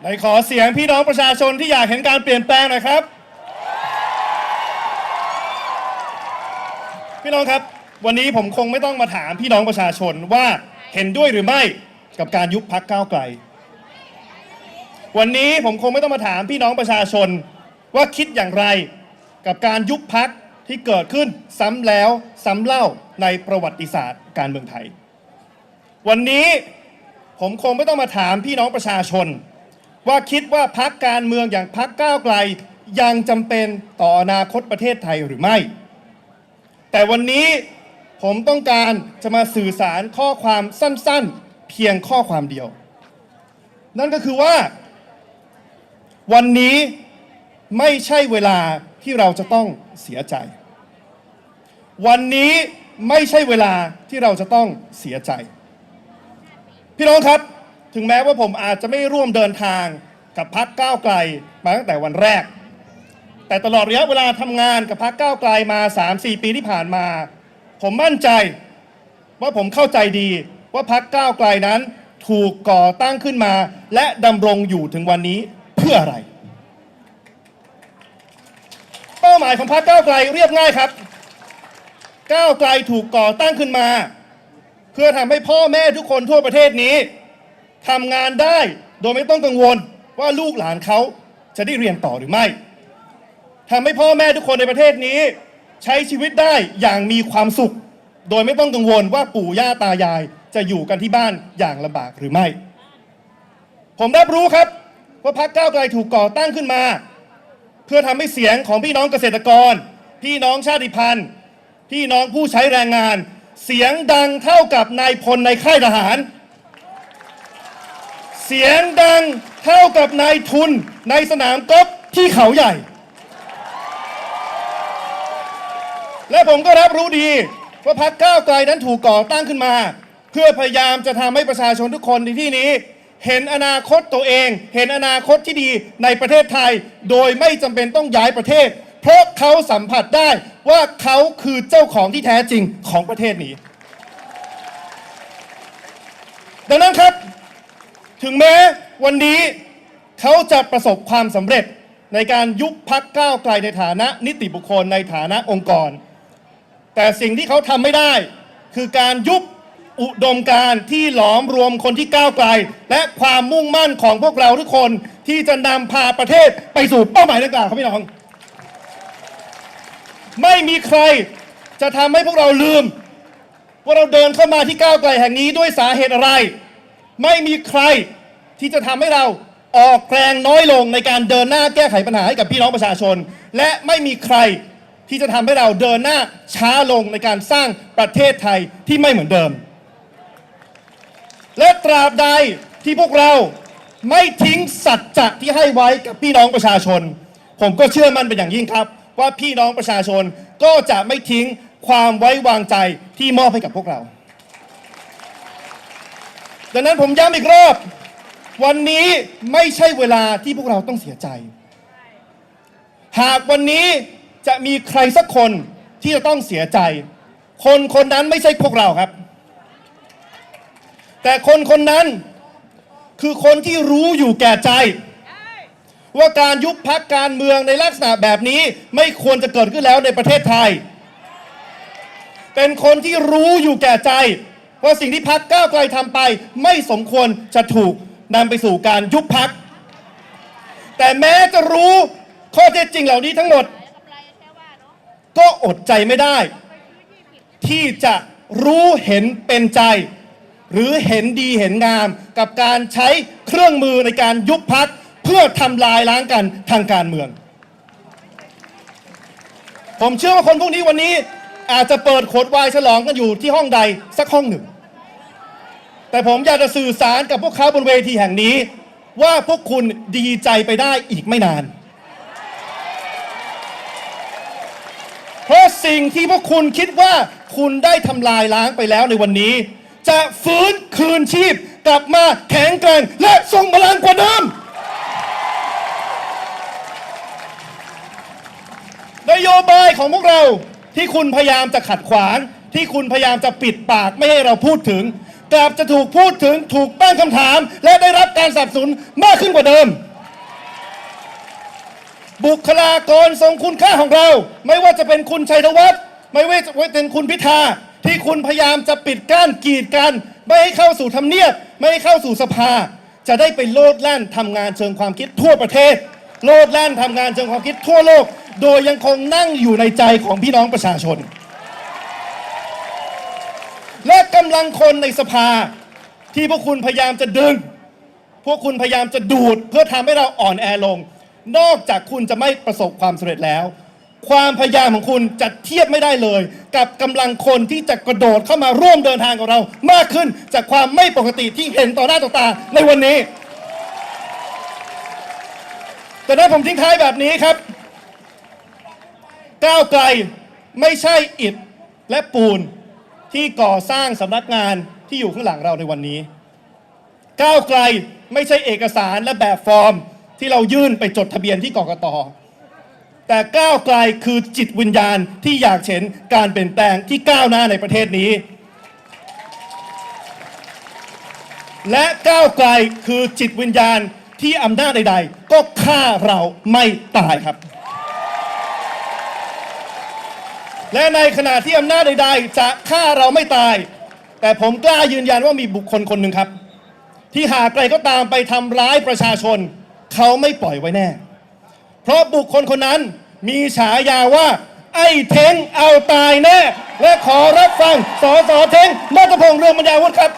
ไหนขอเสียงพี่น้องประชาชนที่อยากเห็นการเปลี่ยนแปลงหน่อยครับ พี่น้องครับ วันนี้ผมคงไม่ต้องมาถามพี่น้องประชาชนว่าเห็นด้วยหรือไม่กับการยุบพักก้าวไกล วันนี้ผมคงไม่ต้องมาถามพี่น้องประชาชนว่าคิดอย่างไรกับการยุบพักที่เกิดขึ้นซ้ำแล้วซ้ำเล่าในประวัติศาสตร์การเมืองไทย วันนี้ผมคงไม่ต้องมาถามพี่น้องประชาชน ว่าคิดว่าพักการเมืองอย่างพักก้าวไกล ยังจำเป็นต่ออนาคตประเทศไทยหรือไม่ แต่วันนี้ผมต้องการจะมาสื่อสารข้อความสั้นๆ เพียงข้อความเดียว นั่นก็คือว่า วันนี้ไม่ใช่เวลาที่เราจะต้องเสียใจ วันนี้ไม่ใช่เวลาที่เราจะต้องเสียใจ พี่น้องครับ ถึงแม้ว่าผมอาจจะไม่ร่วมเดินทางกับพักก้าวไกลมาตั้งแต่วันแรก แต่ตลอดระยะเวลาทำงานกับพักก้าวไกลมา 3-4 ปีที่ผ่านมา ผมมั่นใจว่าผมเข้าใจดีว่าพักก้าวไกลนั้นถูกก่อตั้งขึ้นมา และดำรงอยู่ถึงวันนี้เพื่ออะไร เป้าหมายของพรรคก้าวไกลเรียบง่ายครับก้าวไกลถูกก่อตั้งขึ้นมา เพื่อทำให้พ่อแม่ทุกคนทั่วประเทศนี้ ทำงานได้โดยไม่ต้องกังวลว่าลูกหลานเขาจะได้เรียนต่อหรือไม่ทำให้พ่อแม่ทุกคนในประเทศนี้ ใช้ชีวิตได้อย่างมีความสุข โดยไม่ต้องกังวลว่าปู่ย่าตายายจะอยู่กันที่บ้านอย่างลำบากหรือไม่ ผมรับรู้ครับว่าพรรคก้าวไกลถูกก่อตั้งขึ้นมา เพื่อทำให้เสียงของพี่น้องเกษตรกร พี่น้องชาติพันธุ์ พี่น้องผู้ใช้แรงงาน เสียงดังเท่ากับนายพลในค่ายทหาร เสียงดังเท่ากับนายทุนในสนามกอล์ฟที่เขาใหญ่ และผมก็รับรู้ดีว่าพรรคก้าวไกลนั้นถูกก่อตั้งขึ้นมา เพื่อพยายามจะทำให้ประชาชนทุกคนในที่นี้ เห็นอนาคตตัวเอง เห็นอนาคตที่ดีในประเทศไทย โดยไม่จำเป็นต้องย้ายประเทศ เพราะเขาสัมผัสได้ว่าเขาคือเจ้าของที่แท้จริงของประเทศนี้ ดังนั้นครับ ถึงแม้วันนี้เขาจะประสบความสำเร็จในการยุบพักก้าวไกลในฐานะนิติบุคคลในฐานะองค์กร แต่สิ่งที่เขาทำไม่ได้ คือการยุบอุดมการณ์ที่หลอมรวมคนที่ก้าวไกล และความมุ่งมั่นของพวกเราทุกคนที่จะนำพาประเทศไปสู่เป้าหมายดังกล่าวครับพี่น้อง ไม่มีใครจะทำให้พวกเราลืม ว่าเราเดินเข้ามาที่ก้าวไกลแห่งนี้ด้วยสาเหตุอะไร ไม่มีใครที่จะทำให้เราออกแรงน้อยลงในการเดินหน้าแก้ไขปัญหาให้กับพี่น้องประชาชน และไม่มีใครที่จะทำให้เราเดินหน้าช้าลงในการสร้างประเทศไทยที่ไม่เหมือนเดิม และตราบใดที่พวกเราไม่ทิ้งสัจจะที่ให้ไว้กับพี่น้องประชาชน ผมก็เชื่อมั่นเป็นอย่างยิ่งครับ ว่าพี่น้องประชาชนก็จะไม่ทิ้งความไว้วางใจที่มอบให้กับพวกเรา ดังนั้นผมย้ำอีกรอบ วันนี้ไม่ใช่เวลาที่พวกเราต้องเสียใจ หากวันนี้จะมีใครสักคนที่จะต้องเสียใจ คนคนนั้นไม่ใช่พวกเราครับ แต่คนคนนั้นคือคนที่รู้อยู่แก่ใจ ว่าการยุบพักการเมืองในลักษณะแบบนี้ไม่ควรจะเกิดขึ้นแล้วในประเทศไทย เป็นคนที่รู้อยู่แก่ใจ ว่าสิ่งที่พักก้าวไกลทำไปไม่สมควรจะถูกนำไปสู่การยุบพัก แต่แม้จะรู้ข้อเท็จจริงเหล่านี้ทั้งหมด ก็อดใจไม่ได้ ที่จะรู้เห็นเป็นใจ หรือเห็นดีเห็นงาม กับการใช้เครื่องมือในการยุบพักเพื่อทำลายล้างกันทางการเมือง ผมเชื่อว่าคนพวกนี้วันนี้อาจจะเปิดขวดไวน์ฉลองกันอยู่ที่ห้องใดสักห้องหนึ่ง แต่ผมอยากจะสื่อสารกับพวกเขาบนเวทีแห่งนี้ ว่าพวกคุณดีใจไปได้อีกไม่นาน เพราะสิ่งที่พวกคุณคิดว่าคุณได้ทำลายล้างไปแล้วในวันนี้ จะฟื้นคืนชีพกลับมาแข็งแกร่งและทรงพลังกว่าเดิมนโยบายของพวกเราที่คุณพยายามจะขัดขวาง ที่คุณพยายามจะปิดปากไม่ให้เราพูดถึง กลับจะถูกพูดถึงถูกตั้งคำถาม และได้รับการสนับสนุนมากขึ้นกว่าเดิม บุคลากรทรงคุณค่าของเรา ไม่ว่าจะเป็นคุณชัยธวัฒน์ไม่ว่าจะเป็นคุณพิธาที่คุณพยายามจะปิดกั้นกีดกันไม่ให้เข้าสู่ทำเนียบ ไม่ให้เข้าสู่สภา จะได้ไปโลดแล่นทำงานเชิงความคิดทั่วประเทศ โลดแล่นทำงานเชิงความคิดทั่วโลก โดยยังคงนั่งอยู่ในใจของพี่น้องประชาชน และกำลังคนในสภา ที่พวกคุณพยายามจะดึง พวกคุณพยายามจะดูด เพื่อทำให้เราอ่อนแอลง นอกจากคุณจะไม่ประสบความสำเร็จแล้ว ความพยายามของคุณจะเทียบไม่ได้เลย กับกำลังคนที่จะกระโดดเข้ามาร่วมเดินทางกับเรา มากขึ้นจากความไม่ปกติที่เห็นต่อหน้าต่อตาในวันนี้ แต่นั้นผมทิ้งท้ายแบบนี้ครับก้าวไกลไม่ใช่อิฐและปูน ที่ก่อสร้างสำนักงานที่อยู่ข้างหลังเราในวันนี้ ก้าวไกลไม่ใช่เอกสารและแบบฟอร์มที่เรายื่นไปจดทะเบียนที่กกตแต่ก้าวไกลคือจิตวิญญาณที่อยากเห็นการเปลี่ยนแปลงที่ก้าวหน้าในประเทศนี้ และก้าวไกลคือจิตวิญญาณที่อำนาจใด ๆ ก็ฆ่าเราไม่ตายครับ และในขณะที่อำนาจใดๆจะฆ่าเราไม่ตาย แต่ผมกล้ายืนยันว่ามีบุคคลคนหนึ่งครับ ที่หากใครก็ตามไปทำร้ายประชาชน เขาไม่ปล่อยไว้แน่ เพราะบุคคลคนนั้นมีฉายาว่า ไอ้เท้งเอาตายแน่ และขอรับฟังสอสอเท้งนัตพงษ์เรืองบรรยาวุฒิครับ